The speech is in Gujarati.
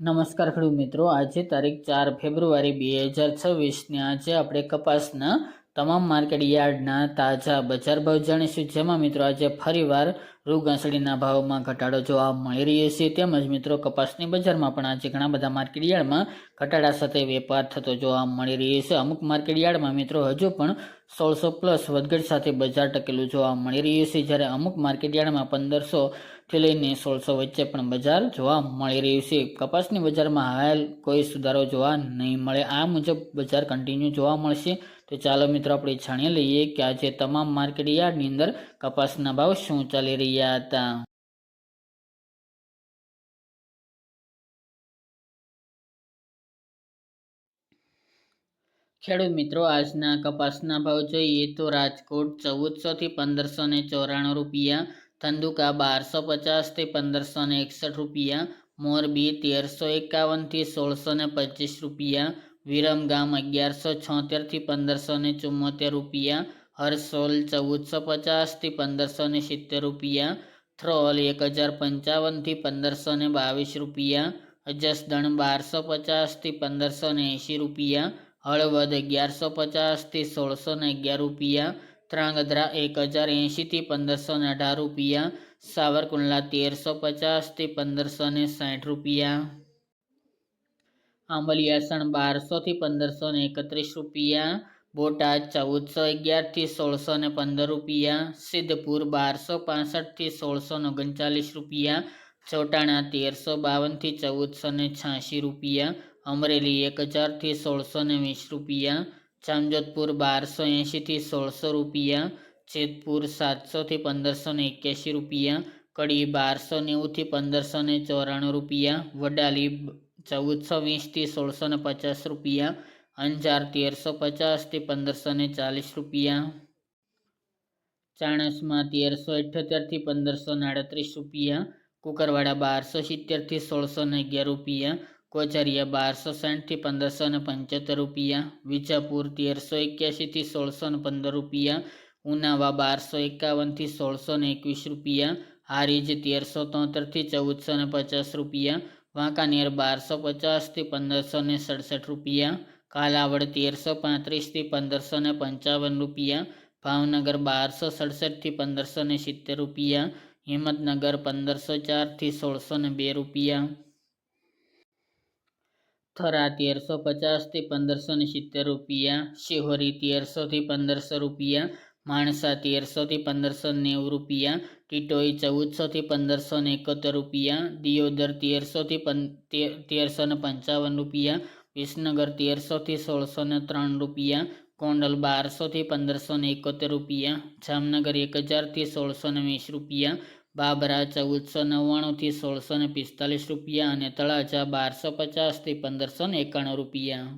નમસ્કાર ખેડૂત મિત્રો. આજે તારીખ ચાર ફેબ્રુઆરી બે હજાર છવ્વીસને આજે આપણે કપાસના તમામ માર્કેટ યાર્ડના તાજા બજાર ભાવ જાણીશું. જેમાં મિત્રો આજે ફરીવાર રૂ ઘાસડીના ભાવમાં ઘટાડો જોવા મળી રહ્યો છે. તેમજ મિત્રો કપાસની બજારમાં પણ આજે ઘણા બધા માર્કેટ યાર્ડમાં ઘટાડા સાથે વેપાર થતો જોવા મળી રહ્યો છે. અમુક માર્કેટ યાર્ડમાં મિત્રો હજુ પણ સોળસો પ્લસ વધઘટ સાથે બજાર ટકેલું જોવા મળી રહ્યું છે. જ્યારે અમુક માર્કેટ યાર્ડમાં પંદરસો થી લઈને સોળસો વચ્ચે પણ બજાર જોવા મળી રહ્યું છે. કપાસની બજારમાં હાલ કોઈ સુધારો જોવા નહીં મળે. આ મુજબ બજાર કન્ટિન્યુ જોવા મળશે. તો ચાલો મિત્રો આપણે જાણી લઈએ કે આજે તમામ માર્કેટ યાર્ડની અંદર કપાસના ભાવ શું ચાલી રહ્યા હતા. ખેડૂત મિત્રો, આજના કપાસના ભાવ જોઈએ તો રાજકોટ ચૌદસો થી પંદરસો ને ચોરાણું રૂપિયા, ધંધુકા બારસો પચાસથી પંદરસો ને એકસઠ રૂપિયા, મોરબી તેરસો એકાવનથી સોળસો ને પચીસ રૂપિયા વિરમગામ અગિયારસો છોતેરથી પંદરસો ને ચુમ્મોતેર રૂપિયા. હરસોલ ચૌદસો પચાસથી પંદરસો ને સિત્તેર રૂપિયા. થ્રોલ એક હજાર પંચાવનથી પંદરસો ને બાવીસ રૂપિયા. જસદણ બારસો પચાસથી પંદરસો ને એંશી રૂપિયા. હળવદ અગિયારસો પચાસથી સોળસો ને અગિયાર રૂપિયા. ત્રાંગધ્રા એક હજાર એંશીથી પંદરસો ને અઢાર રૂપિયા. સાવરકુંડલા તેરસો પચાસથી પંદરસો ને સાઠ રૂપિયા. આંબલિયાસણ બારસોથી પંદરસો ને એકત્રીસ રૂપિયા, બોટાદ ચૌદસો અગિયારથી સોળસો ને પંદર રૂપિયા, સિદ્ધપુર બારસો પાસઠથી સોળસો ને ઓગણચાલીસ રૂપિયા, ચોટાણા તેરસો બાવનથી ચૌદસો ને છ્યાસી રૂપિયા, અમરેલી એક હજારથી સોળસો ને વીસ રૂપિયા, જામજોધપુર બારસો એંશીથી સોળસો રૂપિયા, જેતપુર સાતસોથી પંદરસો ને એક્યાસી રૂપિયા, કડી બારસો નેવુંથી પંદરસો ને ચોરાણું રૂપિયા, વડાલી ચૌદસો વીસથી સોળસો ને પચાસ રૂપિયા, અંજાર તેરસો પચાસથી પંદરસો ને ચાલીસ રૂપિયા. ચાણસમાં તેરસો અઠ્યોતેરથી પંદરસો ને આડત્રીસ રૂપિયા. કુકરવાડા બારસો સિત્તેરથી સોળસો ને અગિયાર રૂપિયા. કોચરિયા બારસો સાઠથી પંદરસો ને પંચોતેર રૂપિયા. વિજાપુર તેરસો એક્યાસીથી સોળસો ને પંદર રૂપિયા. ઉનાવા બારસો એકાવનથી સોળસો ને એકવીસ રૂપિયા. હારીજ તેરસો તોતેરથી ચૌદસો ને પચાસ રૂપિયા. વાંકાનેર બારસો પચાસથી પંદરસો ને સડસઠ રૂપિયા, કાલાવડ તેરસો પાંત્રીસથી પંદરસો ને પંચાવન રૂપિયા, ભાવનગર બારસો સડસઠથી પંદરસો ને સિત્તેર રૂપિયા, હિંમતનગર પંદરસો ચારથી સોળસો ને બે રૂપિયા. થરા તેરસો પચાસથી પંદરસો ને સિત્તેર રૂપિયા, શિહોરી તેરસોથી પંદરસો રૂપિયા માણસા તેરસોથી પંદરસો નેવું રૂપિયા, ટીટોઈ ચૌદસોથી પંદરસો ને એકોતેર રૂપિયા, દિયોદર તેરસોથી તેરસો ને પંચાવન રૂપિયા, વિસનગર તેરસોથી સોળસો ને ત્રણ રૂપિયા કોંડલ બારસોથી પંદરસો ને એકોતેર રૂપિયા, જામનગર એક હજારથી સોળસો ને વીસ રૂપિયા, બાબરા ચૌદસો નવ્વાણુંથી સોળસો ને પિસ્તાલીસ રૂપિયા અને તળાજા બારસો પચાસથી પંદરસો ને એકાણું રૂપિયા.